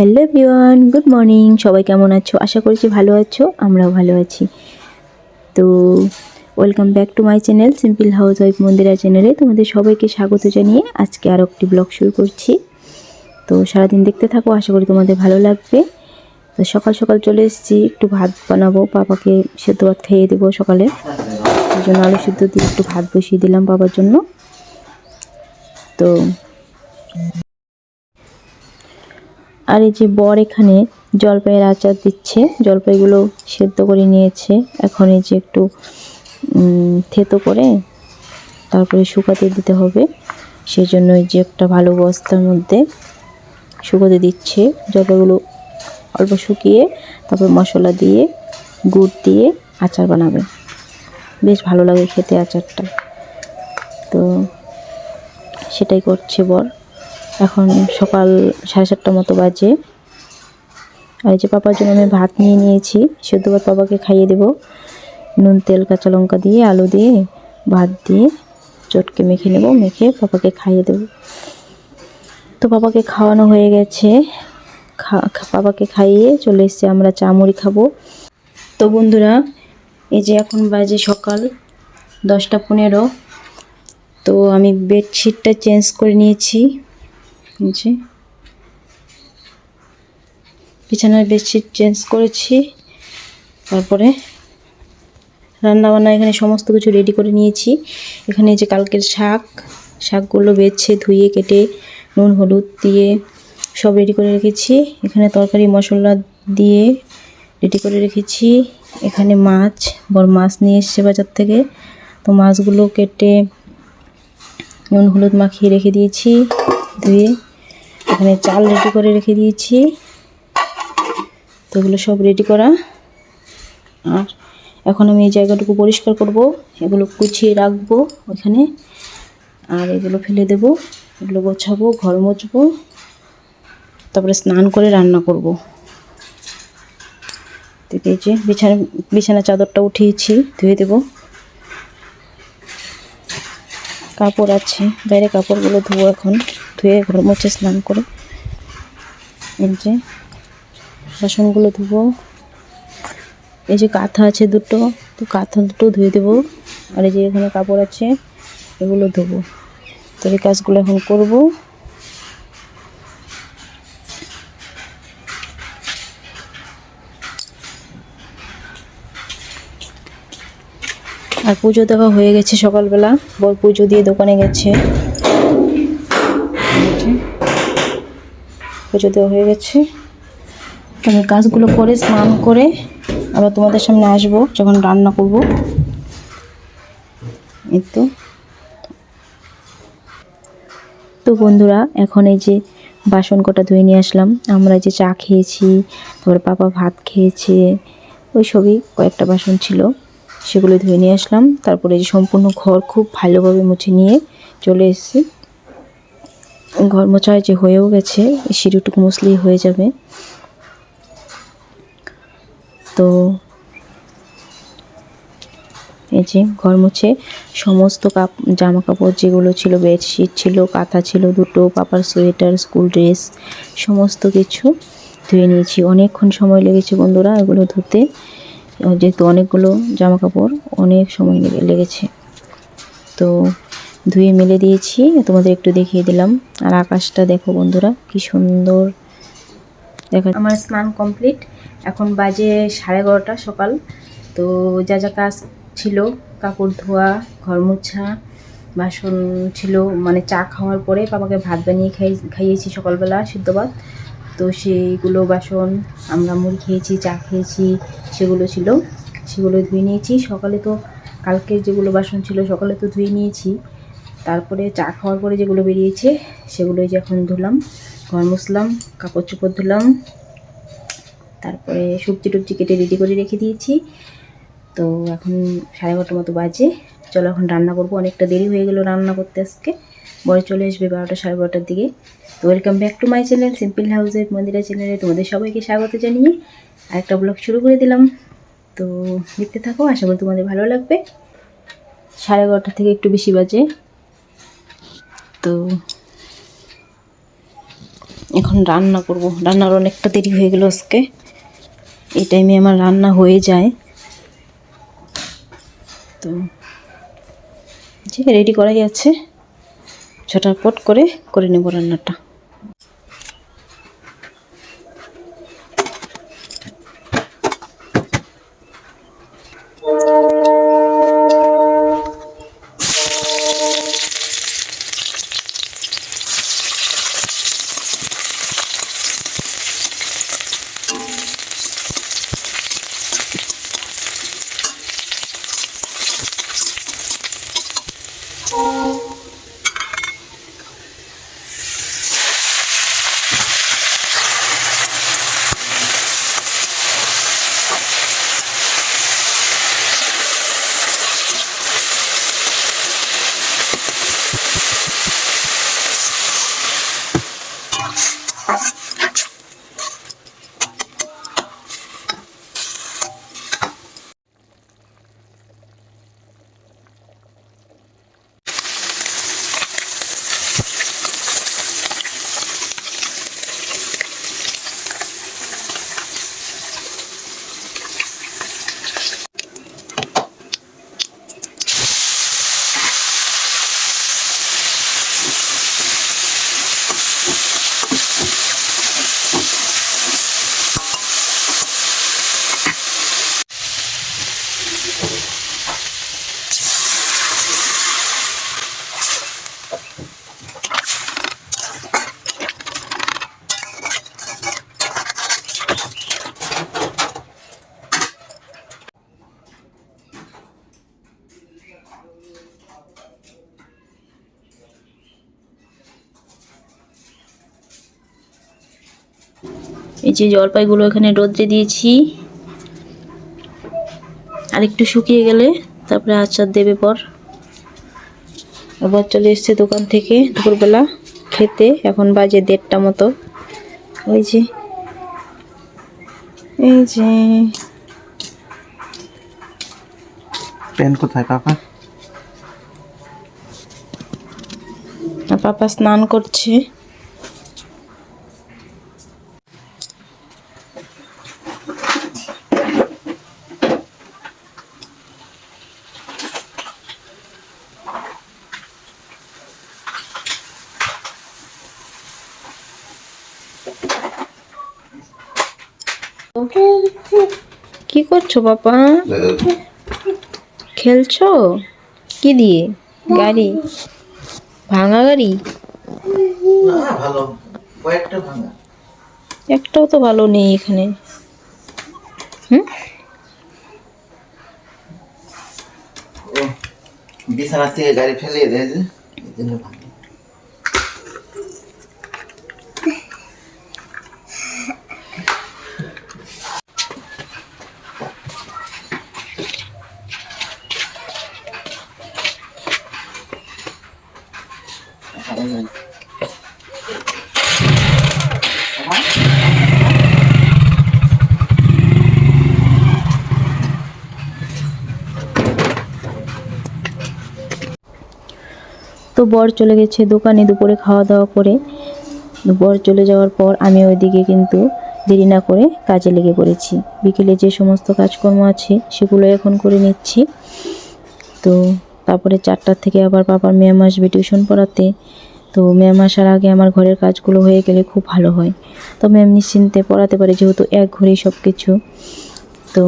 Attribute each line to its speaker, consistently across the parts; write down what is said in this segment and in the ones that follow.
Speaker 1: Hello everyone, good morning. সবাই কেমন আছো? আশা করছি ভালো আছো, আমরাও ভালো আছি। তো, welcome back to my channel, simple housewife Mandira চ্যানেলে তোমাদের সবাইকে স্বাগত জানিয়ে আজকে আরও একটি ব্লগ শুরু করছি। তো, সারাদিন দেখতে থাকো, আশা করি তোমাদের ভালো লাগবে। তো, সকাল সকাল চলে এসেছি, একটু ভাত বানাবো পাপাকে সেদ্ধ ভাত খাইয়ে দেবো সকালে। ওই জন্য আলু সেদ্ধ দিয়ে একটু ভাত বসিয়ে দিলাম বাবার জন্য। তো আর এই যে বর এখানে জলপাইয়ের আচার দিচ্ছে, জলপাইগুলো সেদ্ধ করে নিয়েছে। এখন এই যে একটু থেতো করে তারপরে শুকাতে দিতে হবে। সেই জন্য এই যে একটা ভালো বস্তার মধ্যে শুকোতে দিচ্ছে। জলপাইগুলো অল্প শুকিয়ে তারপর মশলা দিয়ে, গুড় দিয়ে আচার বানাবে। বেশ ভালো লাগে খেতে আচারটা। তো সেটাই করছে বর। এখন সকাল সাড়ে সাতটা মতো বাজে। আর যে পাপার জন্য আমি ভাত নিয়ে নিয়েছি, সেদ্ধ ভাত পাপাকে খাইয়ে দেবো। নুন, তেল, কাঁচা লঙ্কা দিয়ে, আলু দিয়ে, ভাত দিয়ে চটকে মেখে নেব, মেখে পাপাকে খাইয়ে দেবো। তো পাপাকে খাওয়ানো হয়ে গেছে। পাপাকে খাইয়ে চলে এসেছি, আমরা চা মুড়ি খাব। তো বন্ধুরা, এই যে এখন বাজে সকাল দশটা পনেরো। তো আমি বেডশিটটা চেঞ্জ করে নিয়েছি। যে বিছানার বেডশিট চেঞ্জ করেছি। তারপরে রান্নাবান্না এখানে সমস্ত কিছু রেডি করে নিয়েছি। এখানে যে কালকের শাক, শাকগুলো বেছে, ধুয়ে, কেটে, নুন, হলুদ দিয়ে সব রেডি করে রেখেছি। এখানে তরকারি, মশলা দিয়ে রেডি করে রেখেছি। এখানে মাছ, বড় মাছ নিয়ে এসছে বাজার থেকে। তো মাছগুলো কেটে নুন, হলুদ মাখিয়ে রেখে দিয়েছি, ধুয়ে এখানে চাল রেডি করে রেখে দিয়েছি। তো এগুলো সব রেডি করা। আর এখন আমি এই জায়গাটুকু পরিষ্কার করব। এগুলো গুছিয়ে রাখব ওখানে। আর এগুলো ফেলে দেব। এগুলো গোছাবো, ঘর মুছবো। তারপরে স্নান করে রান্না করব। ঠিক আছে বিছানা বিছানা চাদরটা উঠিয়েছি, ধুয়ে দেবো। কাপড় আছে, বাইরে কাপড়গুলো ধুবো এখন। ধুয়ে ঘর মুছে স্নান করে এই যে বাসনগুলো ধুবো। এই যে কাঁথা আছে দুটো, তো কাঁথা দুটো ধুয়ে দেবো। আর এই যে এখানে কাপড় আছে, এগুলো ধুবো। তো এই কাজগুলো এখন করব। আর পুজো দেওয়া হয়ে গেছে সকালবেলা, বর পুজো দিয়ে দোকানে গেছে। পুজো দেওয়া হয়ে গেছে। আমি কাজগুলো করে স্নান করে আবার তোমাদের সামনে আসব যখন রান্না করব। এই তো। তো বন্ধুরা, এখন এই যে বাসন কটা ধুয়ে নিয়ে আসলাম। আমরা যে চা খেয়েছি, তারপরে পাপা ভাত খেয়েছে, ওই সবই কয়েকটা বাসন ছিল সেগুলো ধুয়ে নিয়ে আসলাম। তারপরে যে সম্পূর্ণ ঘর খুব ভালোভাবে মুছে নিয়ে চলে এসেছি। ঘর যে হয়েও গেছে সিঁড়িটুকু মুছলেই হয়ে যাবে। তো এই যে ঘর মুছে সমস্ত কাপ জামা কাপড় যেগুলো ছিল, বেডশিট ছিল, কাঁথা ছিল, দুটো পাপার সোয়েটার, স্কুল ড্রেস, সমস্ত কিছু ধুয়ে নিয়েছি। অনেকক্ষণ সময় লেগেছে বন্ধুরা এগুলো ধুতে। যেহেতু অনেকগুলো জামা কাপড় অনেক সময় লেগে- লেগেছে। তো ধুয়ে মেলে দিয়েছি, তোমাদের একটু দেখিয়ে দিলাম। আর আকাশটা দেখো বন্ধুরা, কি সুন্দর। দেখা আমার স্নান কমপ্লিট। এখন বাজে সাড়ে এগারোটা সকাল। তো যা যা কাজ ছিল, কাপড় ধোয়া, ঘর মোছা, বাসন ছিল মানে চা খাওয়ার পরে বাবাকে ভাত বানিয়ে খাই, খাইয়েছি সকালবেলা সিদ্ধ ভাত। তো সেইগুলো বাসন, আমরা মুড়ি খেয়েছি, চা খেয়েছি, সেগুলো ছিল। সেগুলো ধুয়ে নিয়েছি। সকালে তো, কালকের যেগুলো বাসন ছিল, সকালে তো ধুয়ে নিয়েছি। তারপরে চা খাওয়ার পরে যেগুলো বেরিয়েছে, সেগুলোই যে এখন ধুলাম, ঘর মুছলাম, কাপড় চোপড় ধুলাম, তারপরে সবজি টবজি কেটে রেডি করে রেখে দিয়েছি। তো এখন সাড়ে এগারোটার মতো বাজে। চলো এখন রান্না করব। অনেকটা দেরি হয়ে গেলো রান্না করতে আজকে। বড় চলে আসবে বারোটা, সাড়ে বারোটার দিকে। তো welcome back to my channel simple হাউসের মন্দিরা চ্যানেলে তোমাদের সবাইকে স্বাগত জানিয়ে আরেকটা ব্লগ শুরু করে দিলাম। তো দেখতে থাকো, আশা করি তোমাদের ভালো লাগবে। সাড়ে এগারোটা থেকে একটু বেশি বাজে। তো এখন রান্না করব। রান্নার অনেকটা দেরি হয়ে গেল আজকে। এই টাইমে আমার রান্না হয়ে যায়। তো যে রেডি করাই আছে, ঝটাপট করে করে নেব রান্নাটা। Ha ha ha. এই যে জলপাইগুলো এখানে রোদ্রে দিয়েছি। আর একটু শুকিয়ে গেলে তারপরে আচার দেবে পর আবার চলে এসছে দোকান থেকে দুপুরবেলা খেতে এখন বাজে দেড়টা মতো। ওই যে এই যে।
Speaker 2: পেন কোথায় পাপা?
Speaker 1: পাপা স্নান করছে। কি করছ পাপা খেলছো? কি দিয়ে? গাড়ি? ভাঙা গাড়ি? একটাও তো ভালো নেই এখানে। হুম?
Speaker 2: বিছানা থেকে গাড়ি ফেলিয়ে দেয় যে
Speaker 1: তো বর চলে গেছে দোকানে দুপুরে খাওয়া দাওয়া করে। বর চলে যাওয়ার পর আমি ওইদিকে কিন্তু দেরি না করে কাজে লেগে পড়েছি। বিকেলে যে সমস্ত কাজকর্ম আছে সেগুলো এখন করে নিচ্ছি। তো তারপরে চারটার থেকে আবার বাবার ম্যাম আসবে টিউশন পড়াতে। তো ম্যাম আসার আগে আমার ঘরের কাজগুলো হয়ে গেলে খুব ভালো হয়। তো ম্যাম নিশ্চিন্তে পড়াতে পারে যেহেতু এক ঘরেই সব কিছু তো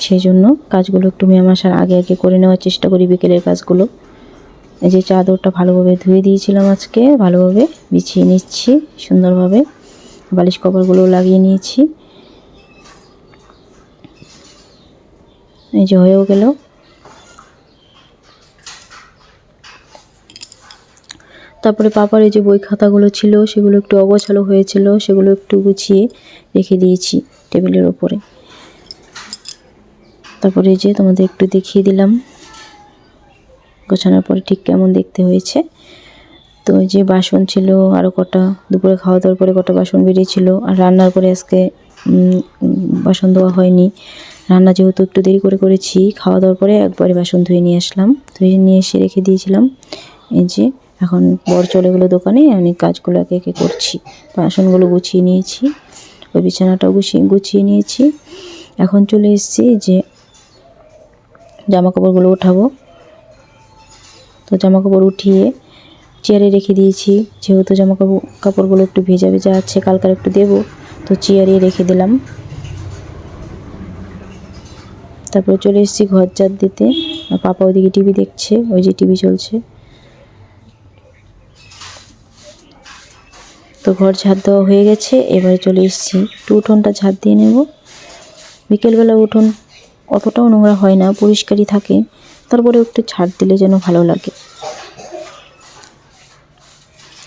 Speaker 1: সেই জন্য কাজগুলো একটু ম্যাম আসার আগে আগে করে নেওয়ার চেষ্টা করি বিকেলের কাজগুলো। এই যে চাদরটা ভালোভাবে ধুয়ে দিয়েছিলাম আজকে, ভালোভাবে বিছিয়ে নিচ্ছি সুন্দরভাবে। বালিশ কভারগুলো লাগিয়ে নিয়েছি। এই যে হয়েও গেল। তারপরে পাপার এই যে বই খাতাগুলো ছিল, সেগুলো একটু অগোছালো হয়েছিল, সেগুলো একটু গুছিয়ে রেখে দিয়েছি টেবিলের ওপরে। তারপরে যে তোমাদের একটু দেখিয়ে দিলাম, গোছানোর পরে ঠিক কেমন দেখতে হয়েছে। তো ওই যে বাসন ছিল আরও কটা, দুপুরে খাওয়া দাওয়ার পরে কটা বাসন বেরিয়েছিল, আর রান্নার পরে আজকে বাসন ধোয়া হয়নি। রান্না যেহেতু একটু দেরি করে করেছি, খাওয়া দাওয়ার পরে একবারে বাসন ধুয়ে নিয়ে আসলাম। ধুয়ে নিয়ে এসে রেখে দিয়েছিলাম। এই যে এখন বর চলে গেলো দোকানে, আমি কাজগুলো একে একে করছি বাসনগুলো গুছিয়ে নিয়েছি, ওই বিছানাটাও গুছিয়ে গুছিয়ে নিয়েছি। এখন চলে এসেছি যে জামা কাপড়গুলো উঠাবো। তো জামা কাপড় উঠিয়ে চেয়ারে রেখে দিয়েছি, যেহেতু জামা কাপড় কাপড়গুলো একটু ভেজা ভেজা আছে কালকার একটু দেবো, তো চেয়ারে রেখে দিলাম। তারপরে চলে এসেছি ঘর ঝাড় দিতে পাপা ওদিকে টিভি দেখছে, ওই যে টিভি চলছে। তো ঘর ঝাড় দেওয়া হয়ে গেছে, এবারে চলে এসেছি। একটু উঠোনটা ঝাড় দিয়ে নেব। বিকেলবেলা উঠোন অতটাও নোংরা হয় না, পরিষ্কারই থাকে। তারপরে একটু ছাড় দিলে যেন ভালো লাগে।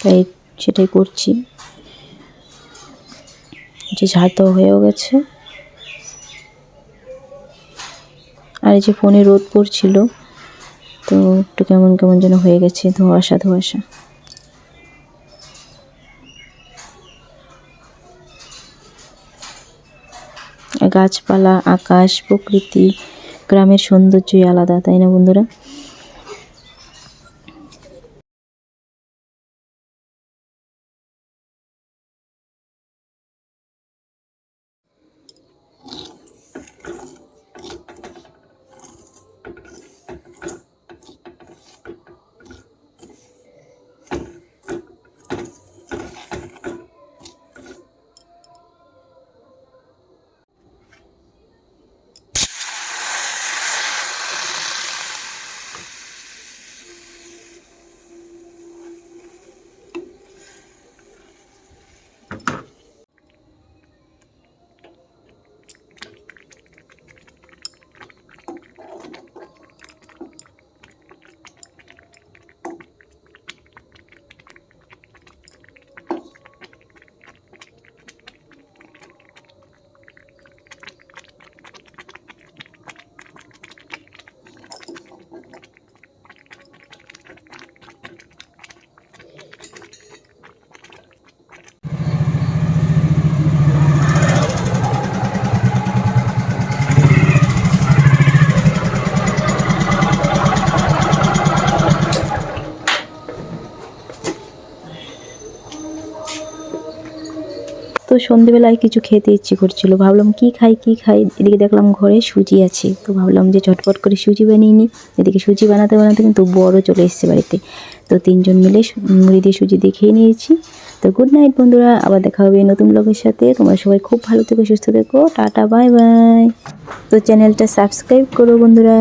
Speaker 1: তাই সেটাই করছি। যে ঝাড় দেওয়া হয়েও গেছে। আর এই যে ফোনে রোদ পড়ছিল, তো একটু কেমন কেমন যেন হয়ে গেছে, ধোয়াশা ধোয়াশা। গাছপালা আকাশ প্রকৃতি গ্রামের সৌন্দর্যই আলাদা তাই না বন্ধুরা? তো সন্ধেবেলায় কিছু খেতে ইচ্ছে করছিল। ভাবলাম, কি খাই কি খাই? এদিকে দেখলাম ঘরে সুজি আছে। তো ভাবলাম যে চটপট করে সুজি বানিয়ে নিই। এদিকে সুজি বানাতে বানাতে কিন্তু বড় চলে এসেছে বাড়িতে। তো তিনজন মিলে মুড়ি দিয়ে সুজি দিয়ে খেয়ে নিয়েছি। তো গুড নাইট বন্ধুরা, আবার দেখা হবে নতুন লোকের সাথে। তোমরা সবাই খুব ভালো থেকো, সুস্থ থেকো। Tata, bye bye. তো চ্যানেলটা সাবস্ক্রাইব করো বন্ধুরা।